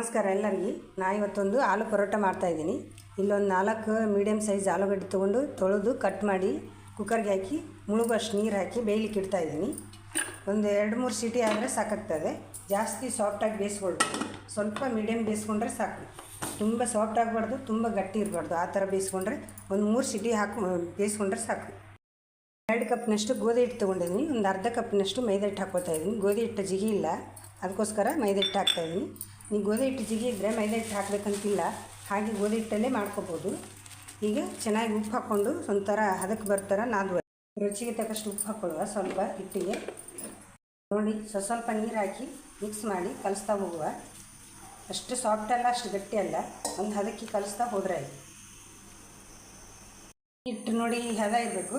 ನಮಸ್ಕಾರ ಎಲ್ಲರಿಗೆ. ನಾ ಇವತ್ತೊಂದು ಆಲೂ ಪರೋಟ ಮಾಡ್ತಾಯಿದ್ದೀನಿ ಇಲ್ಲೊಂದು ನಾಲ್ಕು ಮೀಡಿಯಮ್ ಸೈಜ್ ಆಲೂಗಡ್ಡೆ ತೊಗೊಂಡು ತೊಳೆದು ಕಟ್ ಮಾಡಿ ಕುಕ್ಕರ್ಗೆ ಹಾಕಿ ಮುಳುಗಷ್ಟು ನೀರು ಹಾಕಿ ಬೇಯ್ಲಿಕ್ಕೆ ಇಡ್ತಾಯಿದ್ದೀನಿ ಒಂದು ಎರಡು ಮೂರು ಸೀಟಿ ಆದರೆ ಸಾಕಾಗ್ತದೆ. ಜಾಸ್ತಿ ಸಾಫ್ಟಾಗಿ ಬೇಯಿಸ್ಕೊಳ್ಬೇಕು ಸ್ವಲ್ಪ ಮೀಡಿಯಮ್ ಬೇಯಿಸ್ಕೊಂಡ್ರೆ ಸಾಕು. ತುಂಬ ಸಾಫ್ಟ್ ಆಗಬಾರ್ದು, ತುಂಬ ಗಟ್ಟಿ ಇರಬಾರ್ದು. ಆ ಥರ ಬೇಯಿಸ್ಕೊಂಡ್ರೆ ಒಂದು ಮೂರು ಸೀಟಿ ಹಾಕಿ, ಬೇಯಿಸ್ಕೊಂಡ್ರೆ ಸಾಕು. ಎರಡು ಕಪ್ನಷ್ಟು ಗೋಧಿ ಹಿಟ್ಟು ತೊಗೊಂಡಿದ್ದೀನಿ. ಒಂದು ಅರ್ಧ ಕಪ್ನಷ್ಟು ಮೈದಾ ಹಿಟ್ಟು ಹಾಕ್ಕೋತಾ ಇದ್ದೀನಿ. ಗೋಧಿ ಹಿಟ್ಟು ಜಿಗಿ ಇಲ್ಲ. ಅದಕ್ಕೋಸ್ಕರ ಮೈದಾ ಹಿಟ್ಟು ಹಾಕ್ತಾಯಿದ್ದೀನಿ ನೀವು ಗೋಧಿ ಹಿಟ್ಟು ಜಿಗಿದ್ರೆ ಮೈದಾ ಹಿಟ್ಟು ಹಾಕಬೇಕಂತಿಲ್ಲ ಹಾಗೆ ಗೋಧಿ ಹಿಟ್ಟಲ್ಲೇ ಮಾಡ್ಕೋಬೋದು. ಈಗ ಚೆನ್ನಾಗಿ ಉಪ್ಪು ಹಾಕ್ಕೊಂಡು ಒಂಥರ ಹದಕ್ಕೆ ಬರ್ತಾರ ನಾದು ರುಚಿಗೆ ತಕ್ಕಷ್ಟು ಉಪ್ಪು ಹಾಕ್ಕೊಳ್ಳುವ ಸ್ವಲ್ಪ ಹಿಟ್ಟಿಗೆ. ನೋಡಿ, ಸ್ವಲ್ಪ ಸ್ವಲ್ಪ ನೀರು ಹಾಕಿ ಮಿಕ್ಸ್ ಮಾಡಿ ಕಲಿಸ್ತಾ ಹೋಗುವ. ಅಷ್ಟು ಸಾಫ್ಟ್ ಅಲ್ಲ, ಅಷ್ಟು ಗಟ್ಟಿ ಅಲ್ಲ. ಒಂದು ಹದಕ್ಕೆ ಕಲಿಸ್ತಾ ಹೋದ್ರೆ ಹಿಟ್ಟು ನೋಡಿ ಈ ಹದ ಇರಬೇಕು.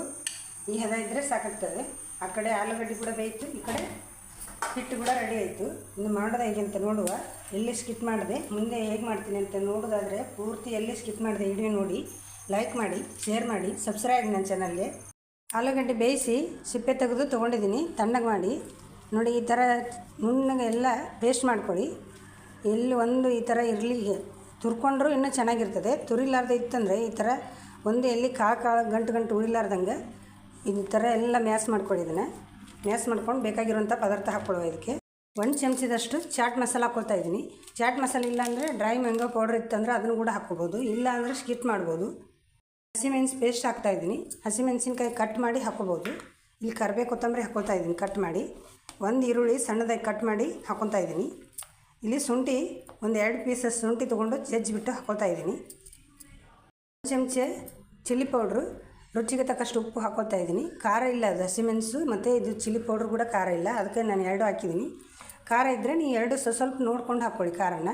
ಈ ಹದ ಇದ್ದರೆ ಸಾಕಾಗ್ತದೆ. ಆ ಕಡೆ ಆಲೂಗಡ್ಡೆ ಕೂಡ ಬೇಯಿತು ಈ ಕಡೆ ಹಿಟ್ಟು ಕೂಡ ರೆಡಿ ಆಯಿತು. ಇನ್ನು ಮಾಡೋದು ಹೇಗೆ ಅಂತ ನೋಡುವ. ಎಲ್ಲಿ ಸ್ಕಿಪ್ ಮಾಡಿದೆ, ಮುಂದೆ ಹೇಗೆ ಮಾಡ್ತೀನಿ ಅಂತ ನೋಡೋದಾದರೆ ಪೂರ್ತಿ ಎಲ್ಲಿ ಸ್ಕಿಪ್ ಮಾಡಿದೆ ವಿಡಿಯೋ ನೋಡಿ. ಲೈಕ್ ಮಾಡಿ ಶೇರ್ ಮಾಡಿ ಸಬ್ಸ್ಕ್ರೈಬ್ ನನ್ನ ಚಾನಲ್ಗೆ ಆಲೂಗಡ್ಡೆ ಬೇಯಿಸಿ ಸಿಪ್ಪೆ ತೆಗೆದು ತೊಗೊಂಡಿದ್ದೀನಿ. ತಣ್ಣಗೆ ಮಾಡಿ. ನೋಡಿ, ಈ ಥರ ನುಣ್ಣಗೆ ಎಲ್ಲ ಪೇಸ್ಟ್ ಮಾಡ್ಕೊಳ್ಳಿ. ಎಲ್ಲಿ ಒಂದು ಈ ಥರ ಇರಲಿ, ತುರ್ಕೊಂಡ್ರೂ ಇನ್ನೂ ಚೆನ್ನಾಗಿರ್ತದೆ. ತುರಿಲಾರ್ದೆ ಇತ್ತಂದರೆ ಈ ಥರ ಒಂದು ಎಲ್ಲಿ ಕಾಳು ಕಾಳು ಗಂಟು ಗಂಟು ಉಳಿಲಾರ್ದಂಗೆ ಈ ಥರ ಎಲ್ಲ ಮ್ಯಾಸ್ ಮಾಡ್ಕೊಳ್ಳಿ ಇದನ್ನು. ಮ್ಯಾಸ್ ಮಾಡ್ಕೊಂಡು ಬೇಕಾಗಿರುವಂಥ ಪದಾರ್ಥ ಹಾಕ್ಕೊಳ್ಳುವ ಇದಕ್ಕೆ. ಒಂದು ಚಮಚದಷ್ಟು ಚಾಟ್ ಮಸಾಲ ಹಾಕ್ಕೊಳ್ತಾ ಇದ್ದೀನಿ. ಚಾಟ್ ಮಸಾಲ ಇಲ್ಲ ಅಂದರೆ ಡ್ರೈ ಮ್ಯಾಂಗೋ ಪೌಡ್ರ್ ಇತ್ತಂದ್ರೆ ಅದನ್ನು ಕೂಡ ಹಾಕ್ಕೋಬೋದು. ಇಲ್ಲ ಅಂದರೆ ಸ್ಕಿಟ್ ಮಾಡ್ಬೋದು. ಹಸಿಮೆಣಸು ಪೇಸ್ಟ್ ಹಾಕ್ತಾಯಿದ್ದೀನಿ ಹಸಿಮೆಣಸಿನ್ಕಾಯಿ ಕಟ್ ಮಾಡಿ ಹಾಕ್ಕೋಬೋದು. ಇಲ್ಲಿ ಕರಿಬೇ ಕೊತ್ತಂಬರಿ ಹಾಕ್ಕೊಳ್ತಾ ಇದ್ದೀನಿ ಕಟ್ ಮಾಡಿ. ಒಂದು ಈರುಳ್ಳಿ ಸಣ್ಣದಾಗಿ ಕಟ್ ಮಾಡಿ ಹಾಕ್ಕೊತಾ ಇದ್ದೀನಿ. ಇಲ್ಲಿ ಶುಂಠಿ, ಒಂದು ಎರಡು ಪೀಸಸ್ ಶುಂಠಿ ತೊಗೊಂಡು ಜಜ್ಜಿಬಿಟ್ಟು ಹಾಕ್ಕೊತಾ ಇದ್ದೀನಿ. ಒಂದು ಚಮಚೆ ಚಿಲ್ಲಿ ಪೌಡ್ರು ರುಚಿಗೆ ತಕ್ಕಷ್ಟು ಉಪ್ಪು ಹಾಕೋತಾ ಇದ್ದೀನಿ. ಖಾರ ಇಲ್ಲ ಅದು ಹಸಿಮೆಣಸು ಮತ್ತು ಇದು ಚಿಲ್ಲಿ ಪೌಡ್ರ್ ಕೂಡ ಖಾರ ಇಲ್ಲ. ಅದಕ್ಕೆ ನಾನು ಎರಡು ಹಾಕಿದ್ದೀನಿ. ಖಾರ ಇದ್ದರೆ ನೀವು ಎರಡು ಸ್ವಲ್ಪ ನೋಡ್ಕೊಂಡು ಹಾಕ್ಕೊಳ್ಳಿ ಖಾರನ.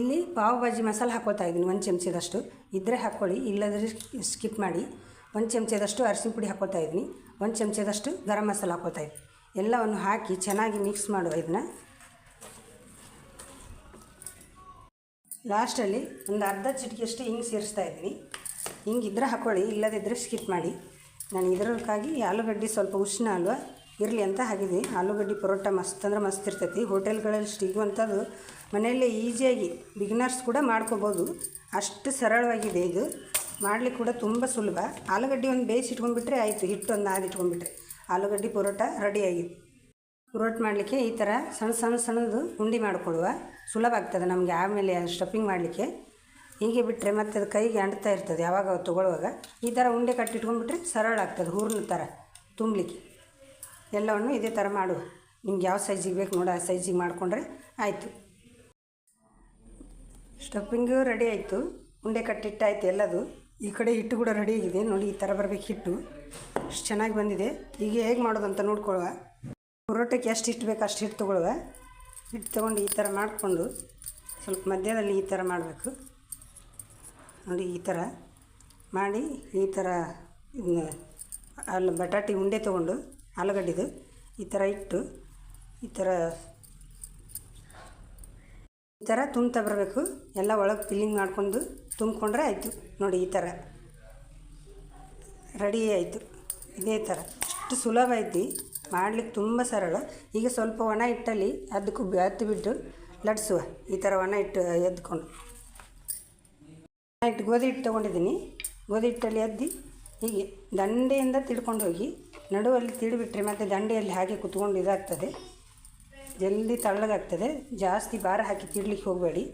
ಇಲ್ಲಿ ಪಾವ್ ಭಾಜಿ ಮಸಾಲೆ ಹಾಕೋತಾ ಇದ್ದೀನಿ, ಒಂದು ಚಮಚದಷ್ಟು. ಇದ್ದರೆ ಹಾಕ್ಕೊಳ್ಳಿ ಇಲ್ಲದ್ರೆ ಸ್ಕಿಪ್ ಮಾಡಿ. ಒಂದು ಚಮಚದಷ್ಟು ಅರಿಶಿನ ಪುಡಿ ಹಾಕ್ಕೊತಾ ಇದ್ದೀನಿ. ಒಂದು ಚಮಚದಷ್ಟು ಗರಂ ಮಸಾಲ ಹಾಕೋತಾ ಇದ್ದೀನಿ. ಎಲ್ಲವನ್ನು ಹಾಕಿ ಚೆನ್ನಾಗಿ ಮಿಕ್ಸ್ ಮಾಡುವ ಇದನ್ನು. ಲಾಸ್ಟಲ್ಲಿ ಒಂದು ಅರ್ಧ ಚಿಟಿಕೆಯಷ್ಟು ಹಿಂಗೆ ಸೇರಿಸ್ತಾ ಇದ್ದೀನಿ. ಹಿಂಗೆ ಇದ್ರೆ ಹಾಕ್ಕೊಳ್ಳಿ ಇಲ್ಲದಿದ್ದರೆ ಸ್ಕಿಪ್ ಮಾಡಿ. ನಾನು ಇದರಕ್ಕಾಗಿ ಆಲೂಗಡ್ಡೆ ಸ್ವಲ್ಪ ಉಷ್ಣ ಅಲ್ವಾ? ಇರಲಿ ಅಂತ ಹಾಗಿದೆ ಆಲೂಗಡ್ಡೆ ಪರೋಟ ಮಸ್ತ್ ಅಂದ್ರೆ ಮಸ್ತ್ ಇರ್ತೈತಿ. ಹೋಟೆಲ್ಗಳಲ್ಲಿ ಸಿಗುವಂಥದ್ದು ಮನೆಯಲ್ಲೇ ಈಸಿಯಾಗಿ ಬಿಗ್ನರ್ಸ್ ಕೂಡ ಮಾಡ್ಕೋಬೋದು. ಅಷ್ಟು ಸರಳವಾಗಿದೆ ಇದು. ಮಾಡಲಿಕ್ಕೆ ಕೂಡ ತುಂಬ ಸುಲಭ. ಆಲೂಗಡ್ಡೆ ಒಂದು ಬೇಯಿಸಿ ಇಟ್ಕೊಂಡ್ಬಿಟ್ರೆ ಆಯಿತು. ಹಿಟ್ಟು ಒಂದು ನಾದಿ ಇಟ್ಕೊಂಡ್ಬಿಟ್ರೆ. ಆಲೂಗಡ್ಡೆ ಪರೋಟ ರೆಡಿಯಾಗಿದೆ ಪರೋಟ ಮಾಡಲಿಕ್ಕೆ ಈ ಥರ ಸಣ್ಣ ಸಣ್ಣ ಸಣ್ಣದು ಉಂಡಿ ಮಾಡಿಕೊಡುವ ಸುಲಭ ಆಗ್ತದೆ ನಮಗೆ ಆಮೇಲೆ ಸ್ಟಫಿಂಗ್ ಮಾಡಲಿಕ್ಕೆ. ಹೀಗೆ ಬಿಟ್ಟರೆ ಮತ್ತೆ ಅದು ಕೈಗೆ ಅಂಟ್ತಾ ಇರ್ತದೆ ಯಾವಾಗ ತೊಗೊಳ್ಳುವಾಗ. ಈ ಥರ ಉಂಡೆ ಕಟ್ಟಿಟ್ಕೊಂಡ್ಬಿಟ್ರೆ ಸರಳ ಆಗ್ತದೆ, ಹೂರ್ಣ ಥರ ತುಂಬಲಿಕ್ಕೆ. ಎಲ್ಲವನ್ನು ಇದೇ ಥರ ಮಾಡುವ. ನಿಮ್ಗೆ ಯಾವ ಸೈಜಿಗೆ ಬೇಕು ನೋಡಿ, ಆ ಸೈಜಿಗೆ ಮಾಡಿಕೊಂಡ್ರೆ ಆಯಿತು. ಸ್ಟಫಿಂಗು ರೆಡಿ ಆಯಿತು, ಉಂಡೆ ಕಟ್ಟಿಟ್ಟಾಯ್ತು ಎಲ್ಲದು. ಈ ಕಡೆ ಹಿಟ್ಟು ಕೂಡ ರೆಡಿ ಆಗಿದೆ, ನೋಡಿ ಈ ಥರ ಬರಬೇಕು ಹಿಟ್ಟು. ಅಷ್ಟು ಚೆನ್ನಾಗಿ ಬಂದಿದೆ. ಈಗ ಹೇಗೆ ಮಾಡೋದು ಅಂತ ನೋಡ್ಕೊಳ್ಳುವ. ಪರೋಟಕ್ಕೆ ಎಷ್ಟು ಹಿಟ್ಟು ಬೇಕು ಅಷ್ಟು ಹಿಟ್ಟು ತೊಗೊಳ್ಳುವ. ಹಿಟ್ಟು ತೊಗೊಂಡು ಈ ಥರ ಮಾಡಿಕೊಂಡು ಸ್ವಲ್ಪ ಮಧ್ಯದಲ್ಲಿ ಈ ಥರ ಮಾಡಬೇಕು. ನೋಡಿ ಈ ಥರ ಮಾಡಿ ಈ ಥರ ಅಲ್ಲಿ ಬಟಾಟಿ ಉಂಡೆ ತೊಗೊಂಡು ಆಲೂಗಡ್ಡೆದು ಈ ಥರ ಇಟ್ಟು ಈ ಥರ ಈ ಥರ ತುಂಬ್ತಾ ಬರಬೇಕು. ಎಲ್ಲ ಒಳಗೆ ಫಿಲ್ಲಿಂಗ್ ಮಾಡ್ಕೊಂಡು ತುಂಬಿಕೊಂಡ್ರೆ ಆಯಿತು. ನೋಡಿ ಈ ಥರ ರೆಡಿ ಆಯಿತು. ಇದೇ ಥರ. ಅಷ್ಟು ಸುಲಭ ಐತಿ. ಮಾಡಲಿಕ್ಕೆ ತುಂಬ ಸರಳ. ಈಗ ಸ್ವಲ್ಪ ಒಣ ಹಿಟ್ಟಲ್ಲಿ ಅದಕ್ಕೂ ಹತ್ತು ಬಿಟ್ಟು ಲಟ್ಸುವ ಈ ಥರ ಒಣ ಹಿಟ್ಟು ಎದ್ಕೊಂಡು ಹಿಟ್ಟು ಗೋಧಿ ಹಿಟ್ಟು ತೊಗೊಂಡಿದ್ದೀನಿ. ಗೋಧಿ ಹಿಟ್ಟಲ್ಲಿ ಅದ್ದಿ ಹೀಗೆ ದಂಡೆಯಿಂದ ತಿಳ್ಕೊಂಡು ಹೋಗಿ ನಡುವಲ್ಲಿ ತಿಳ್ಬಿಟ್ರೆ ಮತ್ತು ದಂಡೆಯಲ್ಲಿ ಹಾಗೆ ಕುತ್ಕೊಂಡು ಇದಾಗ್ತದೆ. ಜಲ್ದಿ ತಳ್ಳಗಾಗ್ತದೆ. ಜಾಸ್ತಿ ಭಾರ ಹಾಕಿ ತಿಡ್ಲಿಕ್ಕೆ ಹೋಗಬೇಡಿ.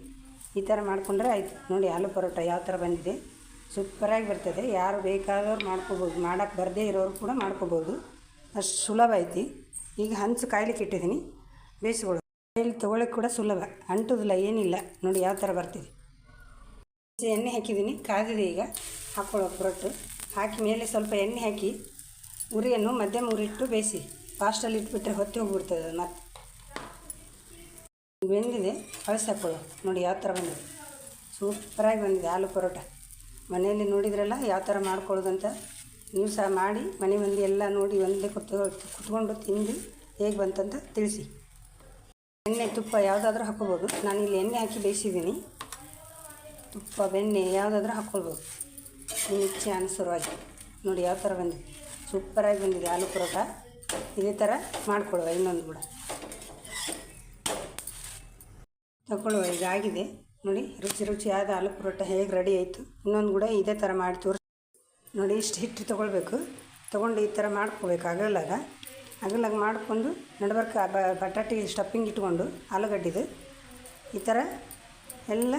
ಈ ಥರ ಮಾಡಿಕೊಂಡ್ರೆ ಆಯಿತು. ನೋಡಿ ಆಲೂ ಪರೋಟ ಯಾವ ಥರ ಬಂದಿದೆ. ಸೂಪರಾಗಿ ಬರ್ತದೆ. ಯಾರು ಬೇಕಾದವ್ರು ಮಾಡ್ಕೋಬೋದು. ಮಾಡೋಕ್ಕೆ ಬರದೇ ಇರೋರು ಕೂಡ ಮಾಡ್ಕೋಬೋದು. ಅಷ್ಟು ಸುಲಭ ಐತಿ. ಈಗ ಹಂಚು ಕಾಯ್ಲಿಕ್ಕೆ ಇಟ್ಟಿದ್ದೀನಿ. ಬೇಯಿಸ್ಕೊಳ್ಳೋದು. ಕೈಯಲ್ಲಿ ತೊಗೊಳಕ್ಕೆ ಕೂಡ ಸುಲಭ. ಅಂಟೋದಿಲ್ಲ, ಏನಿಲ್ಲ. ನೋಡಿ ಯಾವ ಥರ ಬರ್ತಿದೆ. ಎಣ್ಣೆ ಹಾಕಿದ್ದೀನಿ ಕಾದಿದೆ ಈಗ ಹಾಕೊಳ್ಳೋ ಪರೋಟು ಹಾಕಿ ಮೇಲೆ ಸ್ವಲ್ಪ ಎಣ್ಣೆ ಹಾಕಿ ಉರಿಯನ್ನು ಮಧ್ಯಮ ಉರಿಟ್ಟು ಬೇಯಿಸಿ. ಫಾಸ್ಟಲ್ಲಿ ಇಟ್ಬಿಟ್ರೆ ಹೊತ್ತಿ ಹೋಗ್ಬಿಡ್ತದೆ ಮತ್ತೆ. ಬೆಂದಿದೆ ಕಳಿಸಿ ಹಾಕ್ಕೊಳ್ಳೋ ನೋಡಿ ಯಾವ ಥರ ಬಂದಿದೆ. ಸೂಪರಾಗಿ ಬಂದಿದೆ ಆಲೂ ಪರೋಟ. ಮನೆಯಲ್ಲಿ ನೋಡಿದ್ರಲ್ಲ ಯಾವ ಥರ ಮಾಡ್ಕೊಳ್ಳೋದಂತ ನೀವು ಸಹ ಮಾಡಿ, ಮನೆ ಮಂದಿ ಎಲ್ಲ ನೋಡಿ ಒಂದೇ ಕುತ್ಕೊ, ಕುತ್ಕೊಂಡು ತಿಂದು ಹೇಗೆ ಬಂತಂತ ತಿಳಿಸಿ. ಎಣ್ಣೆ ತುಪ್ಪ ಯಾವುದಾದ್ರೂ ಹಾಕ್ಕೋಬೋದು. ನಾನು ಇಲ್ಲಿ ಎಣ್ಣೆ ಹಾಕಿ ಬೇಯಿಸಿದ್ದೀನಿ. ತುಪ್ಪ, ಬೆಣ್ಣೆ ಯಾವುದಾದ್ರೂ ಹಾಕ್ಕೊಳ್ಬೋದು ಇಚ್ಛೆ ಅನುಸಾರವಾಗಿ ನೋಡಿ ಯಾವ ಥರ ಬಂದಿದೆ. ಸೂಪರಾಗಿ ಬಂದಿದೆ ಆಲೂ ಪರೋಟ. ಇದೇ ಥರ ಮಾಡಿಕೊಡುವ ಇನ್ನೊಂದು ಕೂಡ. ತಗೊಳ್ಳುವ, ಈಗ ಆಗಿದೆ. ನೋಡಿ, ರುಚಿ ರುಚಿಯಾದ ಆಲೂ ಪರೋಟ ಹೇಗೆ ರೆಡಿ ಆಯಿತು. ಇನ್ನೊಂದು ಕೂಡ ಇದೇ ಥರ ಮಾಡಿ ತೋರಿಸಿ ನೋಡಿ, ಇಷ್ಟು ಹಿಟ್ಟು ತೊಗೊಳ್ಬೇಕು. ತೊಗೊಂಡು ಈ ಥರ ಮಾಡ್ಕೋಬೇಕು ಅಗಲಾಗ ಅಗಲಾಗ ಮಾಡಿಕೊಂಡು ನಡ್ಬರ್ಕ ಬಟಾಟೆ ಸ್ಟಫಿಂಗ್ ಇಟ್ಕೊಂಡು, ಆಲೂಗಡ್ಡಿದು. ಈ ಥರ ಎಲ್ಲ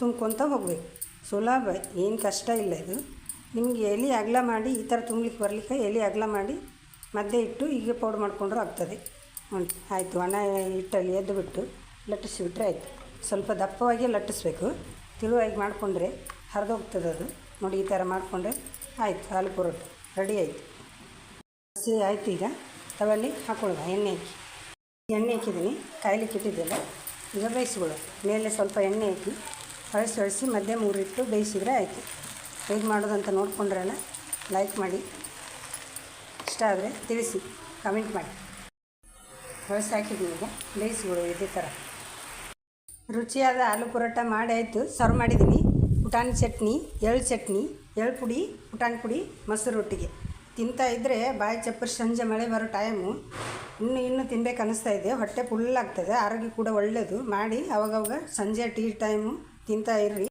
ತುಂಬ್ಕೊತ ಹೋಗ್ಬೇಕು ಸುಲಭ, ಏನು ಕಷ್ಟ ಇಲ್ಲ ಇದು. ನಿಮಗೆ ಎಲೆ ಅಗಲ ಮಾಡಿ, ಈ ಥರ ತುಂಬಲಿಕ್ಕೆ ಬರಲಿಕ್ಕೆ ಎಲೆ ಅಗಲ ಮಾಡಿ ಮಧ್ಯೆ ಇಟ್ಟು ಹೀಗೆ ಪೌಡ್ರ್ ಮಾಡಿಕೊಂಡ್ರೂ ಆಗ್ತದೆ. ನೋಡಿ ಆಯಿತು. ಒಣ ಹಿಟ್ಟಲ್ಲಿ ಎದ್ದು ಬಿಟ್ಟು ಲಟ್ಟಿಸಿಬಿಟ್ರೆ ಆಯಿತು. ಸ್ವಲ್ಪ ದಪ್ಪವಾಗಿ ಲಟ್ಟಿಸ್ಬೇಕು. ತಿಳುವಾಗಿ ಮಾಡಿಕೊಂಡ್ರೆ ಹರಿದೋಗ್ತದೆ ಅದು. ನೋಡಿ, ಈ ಥರ ಮಾಡಿಕೊಂಡ್ರೆ ಆಯಿತು, ಹಾಲು ಪರೋಟ, ರೆಡಿ ಆಯಿತು. ಹಸಿ ಆಯಿತು ಈಗ. ತವಲ್ಲಿ ಹಾಕೊಳ್ಳುವ ಎಣ್ಣೆ ಹಾಕಿ. ಎಣ್ಣೆ ಹಾಕಿದ್ದೀನಿ, ಕಾಯ್ಲಿಕ್ಕೆ ಇಟ್ಟಿದ್ದೆಲ್ಲ. ಈಗ ಬೇಯಿಸ್ಕೊಳ್ಳೋ ಮೇಲೆ ಸ್ವಲ್ಪ ಎಣ್ಣೆ ಹಾಕಿ ಅಳಿಸಿ ಅಳಿಸಿ ಮಧ್ಯೆ ಮೂರಿಟ್ಟು ಬೇಯಿಸಿದ್ರೆ ಆಯಿತು. ಹೇಗೆ ಮಾಡೋದಂತ ನೋಡಿಕೊಂಡ್ರಲ್ಲ ಲೈಕ್ ಮಾಡಿ. ಇಷ್ಟ ಆದರೆ ತಿಳಿಸಿ ಕಮೆಂಟ್ ಮಾಡಿ. ಅಳಿಸಿ ಹಾಕಿದ್ದೀನಿ ಈಗ ಬೇಯಿಸಿಬಿಡು ಇದೇ ಥರ ರುಚಿಯಾದ ಆಲೂ ಪರೋಟ ಮಾಡಿ ಆಯಿತು ಸರ್ವ್ ಮಾಡಿದ್ದೀನಿ ಪುಟಾಣಿ ಚಟ್ನಿ ಎಳ್ಳು ಚಟ್ನಿ ಎಳ್ಳು ಪುಡಿ ಪುಟಾಣಿ ಪುಡಿ, ಮೊಸರು ರೊಟ್ಟಿಗೆ. ತಿಂತಾ ಇದ್ದರೆ ಬಾಯಿ ಚಪ್ಪರಿ ಸಂಜೆ ಮಳೆ ಬರೋ ಟೈಮು ಇನ್ನು, ಇನ್ನೂ ತಿನ್ಬೇಕು ಅನ್ನಿಸ್ತಾ ಇದೆ. ಹೊಟ್ಟೆ ಫುಲ್ ಆಗ್ತದೆ. ಆರೋಗ್ಯ ಕೂಡ ಒಳ್ಳೆಯದು ಮಾಡಿ, ಅವಾಗವಾಗ ಸಂಜೆ ಟೀ ಟೈಮು ತಿಂತಾ ಇರ್ರಿ.